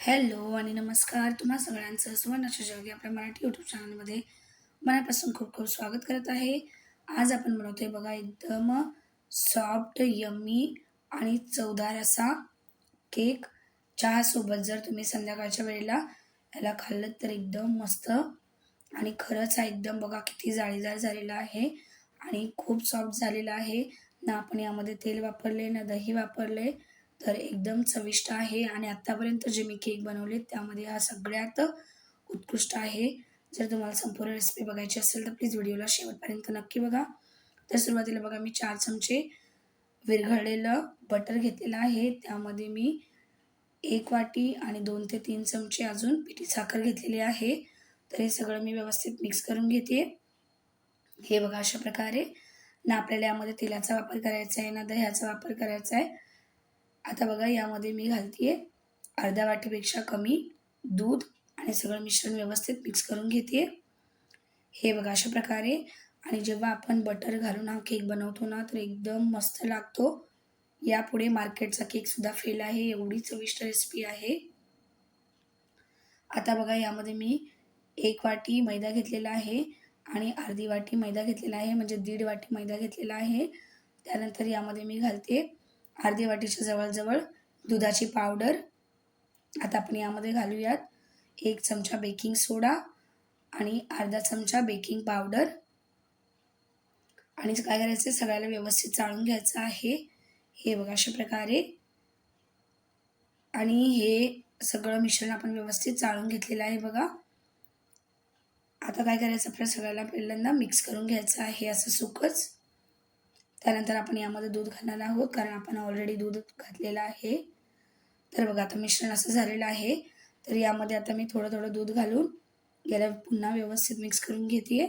Hello आणि नमस्कार. तुम्हा सगळ्यांचं सुवर्णाच्या जग आपल्या मराठी यूट्यूब चॅनलमध्ये मनापासून खूप खूप स्वागत करत आहे. आज आपण बनवतोय बघा एकदम सॉफ्ट यम्मी आणि चवदार असा केक चहासोबत जर तुम्ही संध्याकाळच्या वेळेला याला खाल्लं तर एकदम मस्त आणि खरंच हा एकदम बघा किती जाळीदार झालेला आहे आणि खूप सॉफ्ट झालेला आहे. ना आपण यामध्ये तेल वापरले ना दही वापरले तर एकदम चविष्ट आहे आणि आत्तापर्यंत जे मी केक बनवले त्यामध्ये हा सगळ्यात उत्कृष्ट आहे. जर तुम्हाला संपूर्ण रेसिपी बघायची असेल तर प्लीज व्हिडिओला शेवटपर्यंत नक्की बघा. तर सुरुवातीला बघा मी चार चमचे विरघळलेलं बटर घेतलेलं आहे. त्यामध्ये मी एक वाटी आणि दोन ते तीन चमचे अजून पिठी साखर घेतलेली आहे. तर हे सगळं मी व्यवस्थित मिक्स करून घेते. हे बघा अशा प्रकारे. ना आपल्याला यामध्ये तेलाचा वापर करायचा आहे ना दह्याचा वापर करायचा आहे. आता बघा यामध्ये मी घालते अर्ध्या वाटीपेक्षा कमी दूध आणि सगळं मिश्रण व्यवस्थित मिक्स करून घेते हे बघा अशा प्रकारे. आणि जेव्हा आपण बटर घालून हा केक बनवतो ना तर एकदम मस्त लागतो. यापुढे मार्केटचा केकसुद्धा फेल आहे एवढी चविष्ट रेसिपी आहे. आता बघा यामध्ये मी एक वाटी मैदा घेतलेला आहे आणि अर्धी वाटी मैदा घेतलेला आहे म्हणजे दीड वाटी मैदा घेतलेला आहे. त्यानंतर यामध्ये मी घालते अर्धी वाटीच्या जवळजवळ दुधाची पावडर. आता आपण यामध्ये घालूयात एक चमचा बेकिंग सोडा आणि अर्धा चमचा बेकिंग पावडर. आणि काय करायचं सगळ्याला व्यवस्थित चाळून घ्यायचं आहे. हे बघा अशा प्रकारे. आणि हे सगळं मिश्रण आपण व्यवस्थित चाळून घेतलेलं आहे बघा. आता काय करायचं? आपल्या सगळ्याला पहिल्यांदा मिक्स करून घ्यायचं आहे असं सुकच. त्यानंतर आपण यामध्ये दूध घालणार आहोत कारण आपण ऑलरेडी दूध घातलेलं आहे. तर बघा आता मिश्रण असं झालेलं आहे. तर यामध्ये आता मी थोडं थोडं दूध घालून याला पुन्हा व्यवस्थित मिक्स करून घेते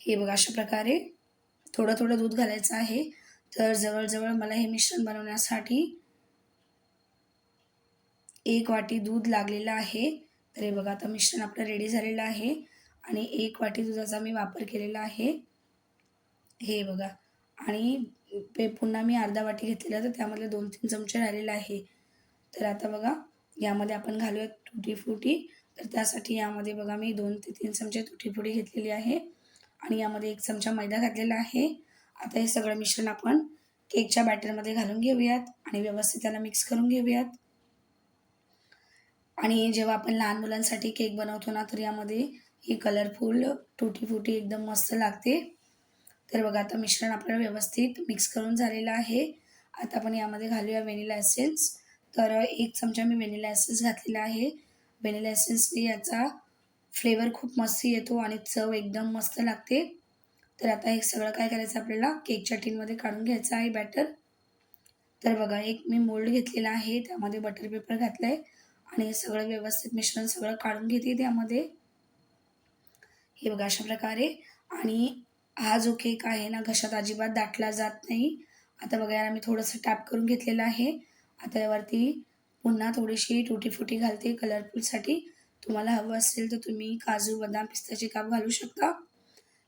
हे बघा अशा प्रकारे थोडं थोडं दूध घालायचं आहे. तर जवळजवळ मला हे मिश्रण बनवण्यासाठी एक वाटी दूध लागलेलं आहे. तर हे बघा आता मिश्रण आपलं रेडी झालेलं आहे. आणि एक वाटी दुधाचा मी वापर केलेला आहे. हे बघा. आणि पे पुन्हा मी अर्धा वाटी घेतलेला तर त्यामधले दोन तीन चमचे राहिलेले आहे. तर आता बघा यामध्ये आपण घालूयात तुटी फ्रुटी तर त्यासाठी यामध्ये बघा मी दोन ते तीन चमचे तुटी फुटी घेतलेली आहे. आणि यामध्ये एक चमचा मैदा घातलेला आहे. आता हे सगळं मिश्रण आपण केकच्या बॅटरमध्ये घालून घेऊयात आणि व्यवस्थित त्याला मिक्स करून घेऊयात. आणि जेव्हा आपण लहान मुलांसाठी केक बनवतो ना तर यामध्ये ही कलरफुल टुटी फुटी एकदम मस्त लागते. तर बघा आता मिश्रण आपल्याला व्यवस्थित मिक्स करून झालेलं आहे. आता आपण यामध्ये घालूया व्हेनिला एसेन्स तर एक चमचा मी व्हेनिला एसेन्स घातलेला आहे. व्हेनिला एसेन्सने याचा फ्लेवर खूप मस्त येतो आणि चव एकदम मस्त लागते. तर आता हे सगळं काय करायचं आपल्याला? केकच्या टीनमध्ये काढून घ्यायचं आहे बॅटर तर बघा एक मी मोल्ड घेतलेला आहे. त्यामध्ये बटर पेपर घातलं आहे आणि हे सगळं व्यवस्थित मिश्रण सगळं काढून घेते त्यामध्ये. हे बघा अशा प्रकारे. आणि हा जो केक आहे ना घशात अजिबात दाटला जात नाही. आता बघा याला मी थोडंसं टॅप करून घेतलेलं आहे. आता यावरती पुन्हा थोडीशी टुटी फुटी घालते कलरफुलसाठी तुम्हाला हवं असेल तर तुम्ही काजू बदाम पिस्ताचे काप घालू शकता.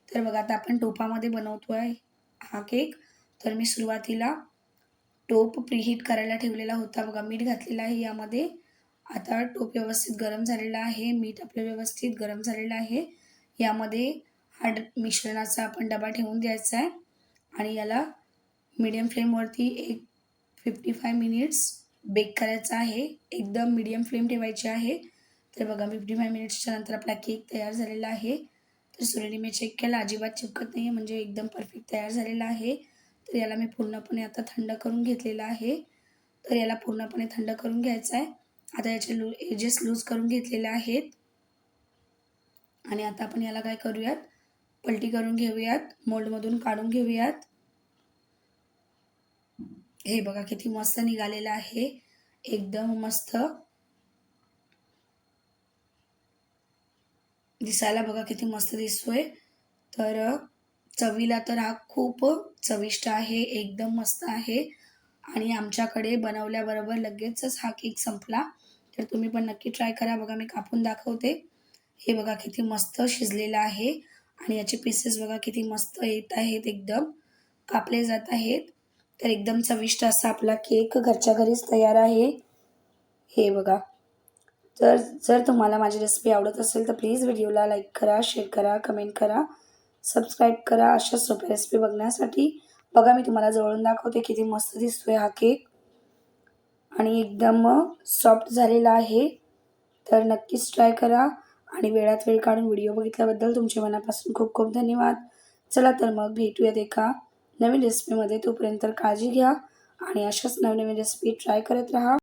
तर बघा आता आपण टोपामध्ये बनवतो आहे हा केक तर मी सुरुवातीला टोप प्रीहीट करायला ठेवलेला होता. बघा मीठ घातलेलं आहे यामध्ये. आता टोप व्यवस्थित गरम झालेला आहे. मीठ आपलं व्यवस्थित गरम झालेलं आहे. यामध्ये हा मिश्रणाचा आपण डबा ठेवून द्यायचा आहे. आणि याला मीडियम फ्लेमवरती एक फिफ्टी फाय मिनिट्स बेक करायचा आहे. एकदम मीडियम फ्लेम ठेवायची आहे. तर बघा फिफ्टी फाय मिनिट्सच्या नंतर आपला केक तयार झालेला आहे. तर सुरेने मी चेक केला. अजिबात चिपकत नाही म्हणजे एकदम परफेक्ट तयार झालेला आहे. तर याला मी पूर्णपणे आता थंड करून घेतलेला आहे. तर याला पूर्णपणे थंड करून घ्यायचं आहे. आता याचे लू एजेस लूज करून घेतलेले आहेत. आणि आता आपण याला काय करूयात? पलटी करून घेऊयात. मोल्डमधून काढून घेऊयात. हे बघा किती मस्त निघालेलं आहे. एकदम मस्त. दिसायला बघा किती मस्त दिसतोय. तर चवीला तर हा खूप चविष्ट आहे. एकदम मस्त आहे. आणि आमच्याकडे बनवल्याबरोबर लगेचच हा केक संपला. तर तुम्ही पण नक्की ट्राय करा. बघा मी कापून दाखवते. हे बघा किती मस्त शिजलेलं आहे. आणि याचे पीसेस बघा किती मस्त येत आहेत एकदम. कापले जात आहेत. तर एकदम चविष्ट असा आपला केक घरच्या घरीच तयार आहे. हे बघा. तर जर तुम्हाला माझी रेसिपी आवडत असेल तर प्लीज व्हिडिओला लाईक करा शेअर करा कमेंट करा सबस्क्राईब करा. अशा सोप्या रेसिपी बघण्यासाठी बघा मी तुम्हाला जवळून दाखवते किती मस्त दिसतोय हा केक आणि एकदम सॉफ्ट झालेला आहे. तर नक्कीच ट्राय करा. आणि वेळात वेळ काढून व्हिडिओ बघितल्याबद्दल तुमचे मनापासून खूप खूप धन्यवाद. चला तर मग भेटूयात एका नवीन रेसिपीमध्ये तोपर्यंत काळजी घ्या आणि अशाच नवनवीन रेसिपी ट्राय करत राहा.